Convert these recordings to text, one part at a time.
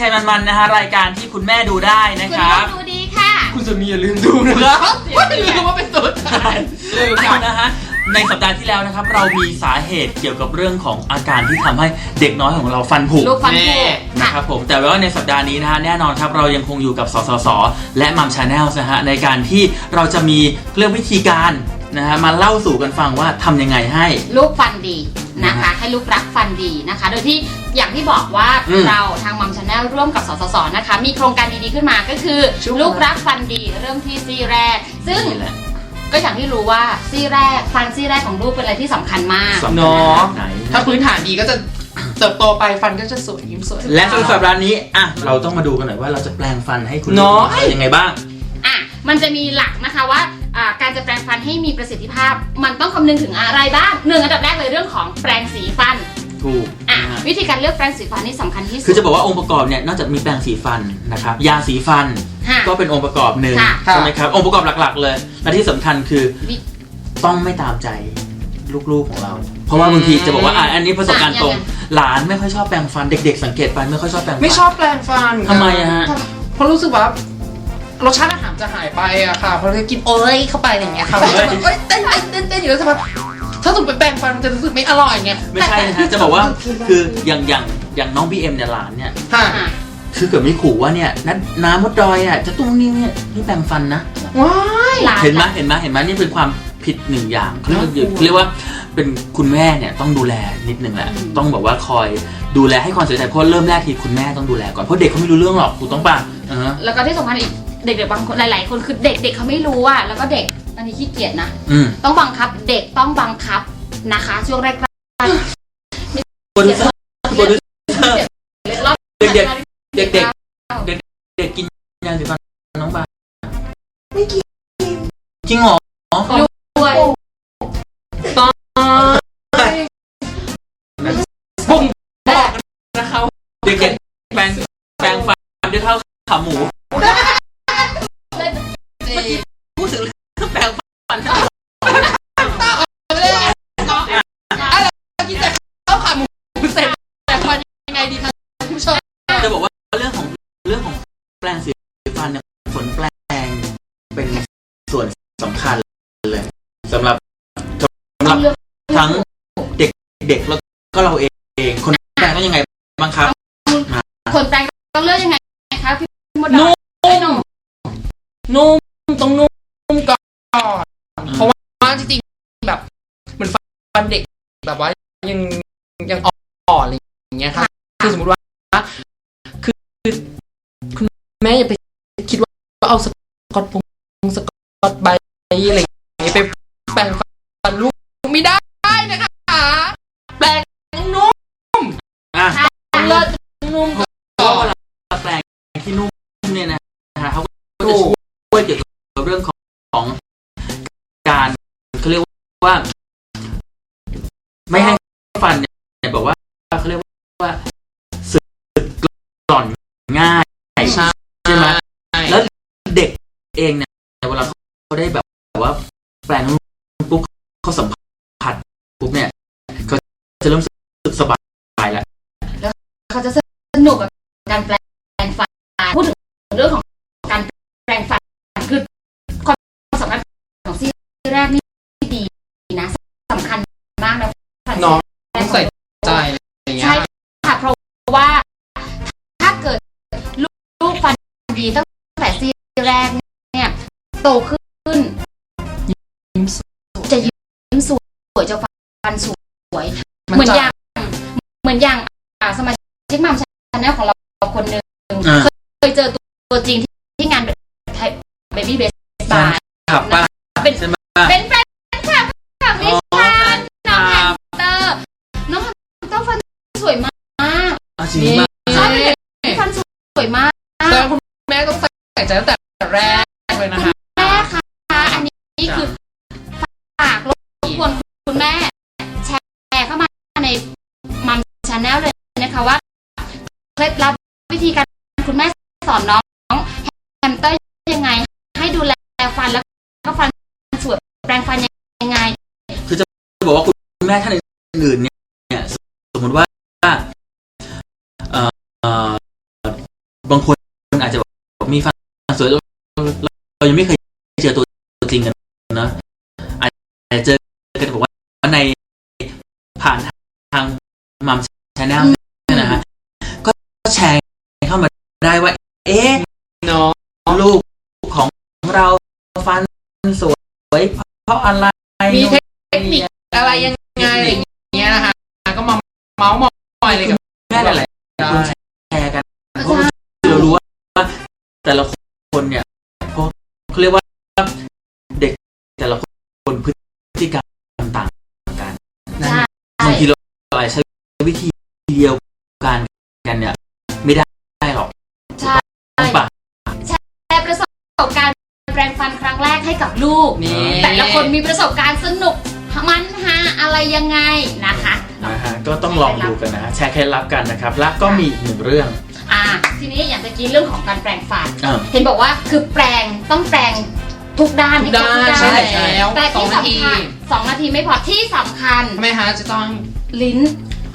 ชัยมันๆนะฮะรายการที่คุณแม่ดูได้นะคุณคลูรับกดูดีค่ะ คุณสามีอย่าลืมดูนะครับว่าลืมว่าเป็นตัวตายเลยเอาค่ะนะฮะในสัปดาห์ที่แล้วนะครับ เรามีสาเหตุเกี่ยวกับเรื่องของอาการที่ทำให้เด็กน้อยของเราฟันผุ ลูกฟันผุนะครับผมแต่ว่าในสัปดาห์นี้นะฮะแน่นอนครับเรายังคงอยู่กับสสส และมัมชาแนลนะฮะในการที่เราจะมีเรื่องวิธีการนะฮะมาเล่าสู่กันฟังว่าทำยังไงให้ ลูกฟันดี นะคะนะฮะให้ลูกรักฟันดีนะคะ โดยที่อย่างที่บอกว่าอืมเราทางมัมชาแนลร่วมกับสสสนะคะ มีโครงการดีๆขึ้นมาก็คือ ชื่อว่า ลูกรักฟันดีเริ่มที่ซี่แรก ซึ่งนี่แหละก็อย่างที่รู้ว่าซี่แรกฟันซี่แรกของลูกเป็นอะไรที่สำคัญมาก สำคัญเนาะไหนถ้าพื้นฐานดีก็จะเติบโตไปฟันก็จะสวยยิ้มสวย และสำหรับสัปดาห์นี้อะเราต้องมาดูกันหน่อยว่าเราจะแปลงฟันให้คุณเนาะลูกยังไงบ้าง อะ มันจะมีหลักนะคะว่าอ่า การจะแปรงฟันให้มีประสิทธิภาพ มันต้องคำนึงถึงอะไรบ้างหนึ่งอันดับแรกเลยเรื่องของแปรงสีฟันถูกอะนะฮะวิธีการเลือกแปรงสีฟันนี่สำคัญที่สุด คือจะบอกว่าองค์ประกอบเนี่ยนอกจากมีแปรงสีฟันนะครับยาสีฟันค่ะก็เป็นองค์ประกอบหนึ่งค่ะ ใช่ไหมครับองค์ประกอบหลักๆ เลยและที่สำคัญคือวิ ต้องไม่ตามใจลูกๆของเรา เพราะว่าบางทีจะบอกว่าอะอันนี้ประสบการณ์ตรงอะยังไงหลานไม่ค่อยชอบแปรงฟันเด็ก ๆ สังเกตไปไม่ค่อยชอบแปรงฟัน ไม่ชอบแปลงฟันทำไมอะฮะ เพราะรู้สึกว่า รสชาติอาหารจะหายไปอะค่ะเพราะเรากินโอ้ยเข้าไปอย่างเงี้ยค่ะมันจะแบบเอ้ยเต้นเต้นเต้นเต้นอยู่แล้วสักพักถ้าสมมติไปแปลงฟันมันจะรู้สึกไม่อร่อยไงไม่ใช่นะฮะจะบอกว่าคืออย่างอย่างอย่างน้องบีเอ็มเนี่ยหลานเนี่ย ค่ะอะคือเกิดมีขู่ว่าเนี่ยนัดน้ำมดดอยอะจะตุ้งนิ้วเนี่ยนี่แปรงฟันนะ ว้ายหลานเห็นไหมเห็นไหมเห็นไหมนี่เป็นความผิดหนึ่งอย่างเขาเรียกว่าน่ากลัวเขาเรียกว่าเป็นคุณแม่เนี่ยต้องดูแลนิดนึงแหละต้องแบบว่าคอยดูแลให้ความใส่ใจเพราะเริ่มแรกทีคุณแม่ต้องดูแลก่อนเพราะเด็กเขาไม่รู้เรื่องหรอกถูกต้องป่ะอ่าฮะแล้วก็ที่สำคัญอีก เด็กๆบางคนหลาย ๆ คนคือเด็ก ๆเขาไม่รู้อะแล้วก็เด็กอันนี้ขี้เกียจนะ อืมต้องบังคับ เด็กต้องบังคับนะคะ ช่วงแรกโปรดิวเซอร์โปรดิวเซอร์ๆรอบเด็กเด็กเด็กเด็กกินยาสีฟันน้องป่ะไม่กินจริงเหรอ คนแปลงต้องเลือกยังไงคะพี่มดดนุ่ำมเอ้ยหนุ่มนุ่มต้องนุ่มก่อนเพราะว่าจริงๆแบบเหมือนฟันเด็กแบบว่ายังยังอ่อนอะไรอย่างเงี้ยครับคือสมมติว่าคือคือคุณแม่อย่าไปคิดว่าเอาสกอตพงสกอตใบอะไร ว่า ไม่ให้ฟันเนี่ยแบบว่าเขาเรียกว่าสึกกร่อนง่ายใช่ใช่ไหมแล้วเด็กเองเนี่ยเวลาเขาได้แบบว่าแปลงปุ๊บเขาสัมผั วยจะฟันสวยมันเหมือนจะอย่างเหมือนอย่างอ่าสมาชิกมัมชาแนลของเราคนหนึ่งอ่า เคยเจอตัวตัวจริงที่ที่งานไทยเบบี้เบสบายขับป่ะเป็น ใช่ไหมเป็นแฟนคลับของดิฉันน้องแฮมสเตอร์น้องแฮมสเตอร์ฟันสวยมากอะจริงป่ะ ใช่เป็นเด็กที่ฟันสวยมากแต่คุณแม่ต้องใส่ใจตั้งแต่แรก แม่ท่านอื่นๆเนี่ยสมมติว่าบางคนอาจจะบอกมีฟันสวยเราเรายังไม่เคยเจอตัวจริงกันนะอาจจะเจอกันบอกว่าในผ่านทางมัมชาแนลเนี่ยนะฮะก็แชร์เข้ามาได้ว่า เอ๊ะเนาะลูกของเราฟันสวยเพราะอะไรมีเทคนิคอะไรยังเงี้ยนะคะก็มา เมาส์มอยอะไรกับแม่หลายๆคนแชร์กันเพราะเรารู้ว่า แต่ละคนเนี่ยเพราะเขาเรียกว่าเด็กแต่ละคนพฤติกรรมต่างกันใช่บางทีเราอาจจะใช้วิธีเดียวกันกันเนี่ย ไม่ได้หรอกใช่ต้องปะแชร์ประสบการณ์แปรงฟันครั้งแรกให้กับลูกนี่แต่ละคนมีประสบการณ์สนุกมันฮาอะไรยังไงนะคะ นะฮะก็ต้องลองดูกันนะฮะแชร์เคล็ดลับกันนะครับ และก็มีอีกหนึ่งเรื่อง อ่าทีนี้อย่างตะกี้เรื่องของการแปรงฟัน อ่า เห็นบอกว่าคือแปรงต้องแปรงทุกด้านทุกด้านให้ครบทุกใช่ด้านแล้วแต่สองที่นาที สำคัญสองนาทีไม่พอที่สำคัญทำไมฮะจะต้องลิ้น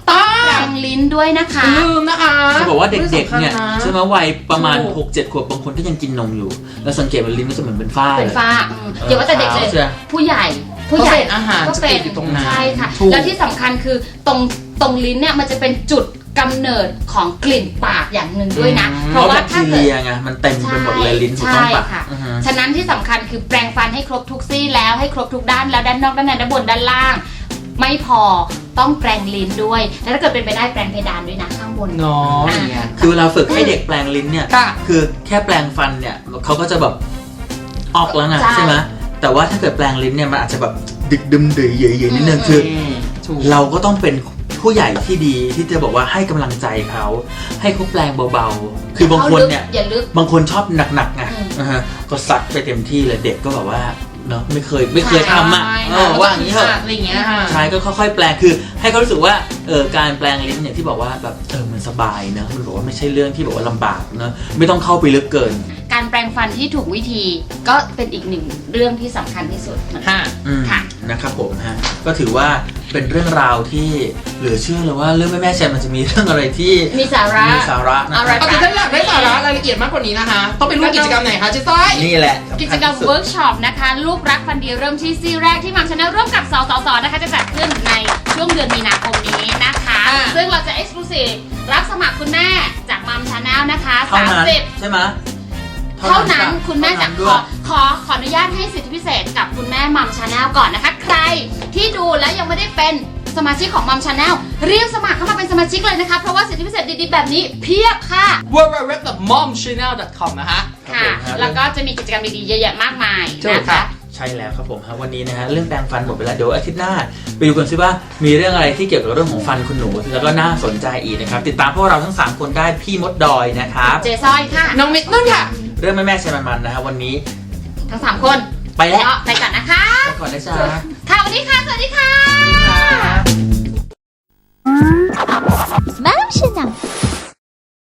ต้อแปรงลิ้นด้วยนะคะ ลืมนะคะจะบอกว่าเด็กๆเนี่ยสำคัญะใช่ไหมวัยประมาณถูก6 7 ขวบบางคนก็ยังกินนมอยู่ แล้วสังเกตว่าลิ้นมันจะเหมือนเป็นฝ้าเป็นเลยฝ้าอืมอย่าว่าแต่เด็กเลยใช่ผู้ใหญ่ ผู้ผู้ใหใหญ่ญ่อาหารก็จะเป็ตินดอยู่ตรงนั้นใช่ค่ะ ถูก แล้วที่สำคัญคือตรงตรงลิ้นเนี่ยมันจะเป็นจุดกำเนิดของกลิ่นปากอย่างหนึ่งด้วยนะ อืมเพเพราะราะแบว่าคถ้าทีเกิด เรียไงมันเต็มไปหมดเลยลิ้นถูกต้องปะใช่ค่ะ อือฮึ ฉะนั้นที่สำคัญคือแปรงฟันให้ครบทุกซี่แล้วให้ครบทุกด้านแล้วด้านนอกด้านในด้านบนด้านล่าง ไม่พอต้องแปรงลิ้นด้วย แล้วถ้าเกิดเป็นไปได้แปรงเพดานด้วยนะข้างบน เนาะอย่างเงี้ยคือเวลาฝึกให้เด็กแปลงลิ้นเนี่ย ค่ะ คือแค่แปลงฟันเนี่ยเขาก็จะแบบออกแล้วไงใช่ ใช่ไหม แต่ว่าถ้าเกิดแปลงลิ้นเนี่ยมันอาจจะแบบดึกดึมดือเยยๆนิดนึงคือถูก เราก็ต้องเป็นผู้ใหญ่ที่ดีที่จะบอกว่าให้กำลังใจเขา ให้เขาแปลงเบาๆ คือบางคนเนี่ยอย่าลึก บางคนชอบหนักๆไงอืมนะฮะก็ซัดไปเต็มที่เลยเด็กก็แบบว่าเนาะไม่เคยไม่เคยทำอะใช่เออว่าอย่างนี้เถอะ อะไรอย่างเงี้ยค่ะ ใช่ก็ค่อยๆ แปลงคือให้เขารู้สึกว่าเออการแปลงลิ้นเนี่ยที่บอกว่าแบบเออมันสบายเนอะมันบอกว่าไม่ใช่เรื่องที่บอกว่าลำบากเนอะไม่ต้องเข้าไปลึกเกิน การแปรงฟันที่ถูกวิธีก็เป็นอีกหนึ่งเรื่องที่สำคัญที่สุดเหมือนกันค่ะอืมค่ะ นะครับผมฮะก็ถือว่าเป็นเรื่องราวที่เหลือเชื่อเลยว่าเรื่องแม่แม่ๆแชร์มันจะมีเรื่องอะไรที่มีสาระ มีสาระนะอะไรครับปกติถ้าอยากได้สาระรายละเอียดมากกว่านี้นะคะ ต้องไปร่วมกิจกรรมไหนคะเจ๊ต้อย นี่แหละกิจกรรมเวิร์กช็อปนะคะ ลูกรักฟันดีเริ่มที่ซี่แรกที่มัมชาแนลร่วมกับสสสนะคะ จะจัดขึ้นในช่วงเดือนมีนาคมนี้นะคะ อ่า ซึ่งเราจะเอ็กซ์คลูซีฟรับสมัครคุณแม่จากมัมชาแนลนะคะ เท่านั้น30 ใช่ไหม เท่านั้นจ้คุณแม่จะเท่านั้นขด้วอยขอขออนุญาตให้สิทธิพิเศษกับคุณแม่มัมชาแนลก่อนนะคะ ใครที่ดูแล้วยังไม่ได้เป็นสมาชิกของมัมชาแนลรีบสมัครเข้ามาเป็นสมาชิกเลยนะคะ เพราะว่าสิทธิพิเศษดีๆแบบนี้เพียบค่ะ www.momchannel.com นะฮะค่ะครับผมฮะแล้วก็จะมีกิจกรรมดีๆเยอะแยะมากมายถูกนะครัคะบใช่แล้วครับผมฮะวันนี้นะฮะเรื่องแปรงฟันหมดไปแล้วเดี๋ยวอาทิตย์หน้าไปดูกันซิว่ามีเรื่องอะไรที่เกี่ยวกับเรื่องของฟันคุณหนู แล้วก็น่าสนใจอีกนะครับ ติดตามพวกเราทั้ง 3 คนได้พี่มดดอยนะครับเจซอยค่ะ น้องมิดนุ่นค่ะเรื่องแม่แม่ๆใช่มันๆนะฮะวันนี้ ทั้งสามคนไปแล้วก็ไปก่อนนะคะไปก่อนนะจ๊ะค่ะวันนี้ค่ะ สวัสดีค่ะสวัสดีครับ Madam Chanel.